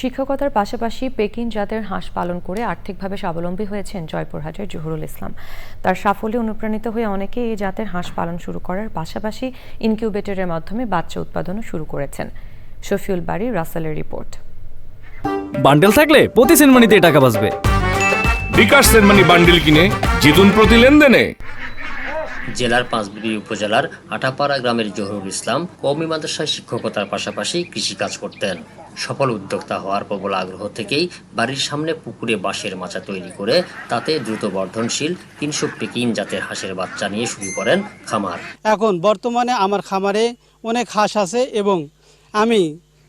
শিক্ষকতার পাশাপাশি পেকিন জাতের হাঁস পালন করে আর্থিকভাবে স্বাবলম্বী হয়েছেন জয়পুরহাটের জহুরুল ইসলাম। তার সাফল্যে অনুপ্রাণিত হয়ে অনেকে এই জাতের হাঁস পালন শুরু করার পাশাপাশি ইনকিউবেটরের মাধ্যমে বাচ্চা উৎপাদনও শুরু করেছেন। শফিউল বাড়ি রাসেলের রিপোর্ট। বান্ডেল থাকলে প্রতি সেনমানিতে টাকা বাঁচবে। বিকাশ সেনমানি বান্ডেল কিনে জিতুন প্রতি লেনদেনে। জেলার পাঁচবিবি উপজেলার আটাপাড়া গ্রামের জহুরুল ইসলাম কওমি মাদ্রাসায় শিক্ষকতার পাশাপাশি কৃষিকাজ করতেন। সফল উদ্যোক্তা হওয়ার প্রবল আগ্রহ থেকেই বাড়ির সামনে পুকুরে বাঁশের মাচা তৈরি করে তাতে দ্রুত বর্ধনশীল তিনশো পেকিন জাতের হাঁসের বাচ্চা নিয়ে শুরু করেন খামার। এখন বর্তমানে আমার খামারে অনেক হাঁস আছে এবং আমি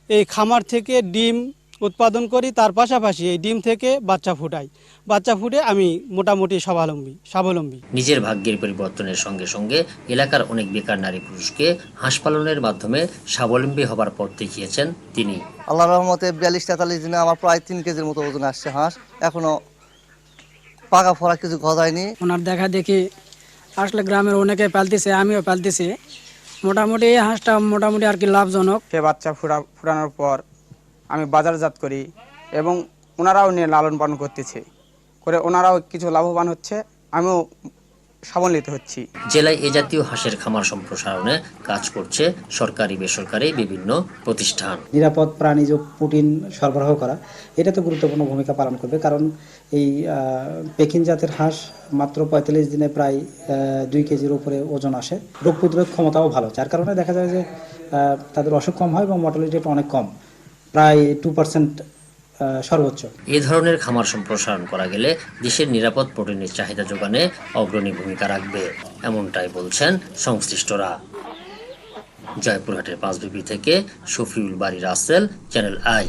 এই খামার থেকে ডিম উৎপাদন করি তার পাশাপাশি এই ডিম থেকে বাচ্চা ফুটাই। বাচ্চা ফুটে আমি মোটামুটি স্বাবলম্বী স্বাবলম্বী। নিজের ভাগ্যের পরিবর্তনের সঙ্গে সঙ্গে এলাকার অনেক বেকার নারী পুরুষকে হাঁস পালনের মাধ্যমে স্বাবলম্বী হবার পথ দেখিয়েছেন তিনি। আল্লাহ রহমতে বিয়াল্লিশ তেতাল্লিশ দিনে আমার প্রায় তিন কেজির মতো ওজন আসছে হাঁস। এখনও পাকা ফোড়া কিছু গজায়নি ওনার দেখা দেখি আসলে গ্রামের অনেকে পালতেছে আমিও পালতেছি। মোটামুটি এই হাঁসটা মোটামুটি আর কি লাভজনক। সে বাচ্চা ফুটা ফুটানোর পর আমি বাজারজাত করি এবং ওনারাও নিয়ে লালন পালন করতেছে। করে ওনারাও কিছু লাভবান হচ্ছে আমিও সাবলিত হচ্ছি। জেলায় এ জাতীয় হাঁসের খামার সম্প্রসারণে কাজ করছে সরকারি বেসরকারি বিভিন্ন প্রতিষ্ঠান। নিরাপদ প্রাণীজ প্রোটিন সরবরাহ করা এটা তো গুরুত্বপূর্ণ ভূমিকা পালন করবে। কারণ এই পেকিন জাতের হাঁস মাত্র পঁয়তাল্লিশ দিনে প্রায় দুই কেজির উপরে ওজন আসে। রোগ প্রতিরোধ ক্ষমতাও ভালো যার কারণে দেখা যায় যে তাদের অসুখ কম হয় এবং মর্টালিটি রেট অনেক কম। প্রায় টু পার্সেন্ট সর্বোচ্চ। এ ধরনের খামার সম্প্রসারণ করা গেলে দেশের নিরাপদ প্রোটিনের চাহিদা যোগানে অগ্রণী ভূমিকা রাখবে, এমনটাই বলছেন সংশ্লিষ্টরা। জয়পুরহাটের পাঁচবিবি থেকে শফিউল বাড়ি রাসেল, চ্যানেল আই।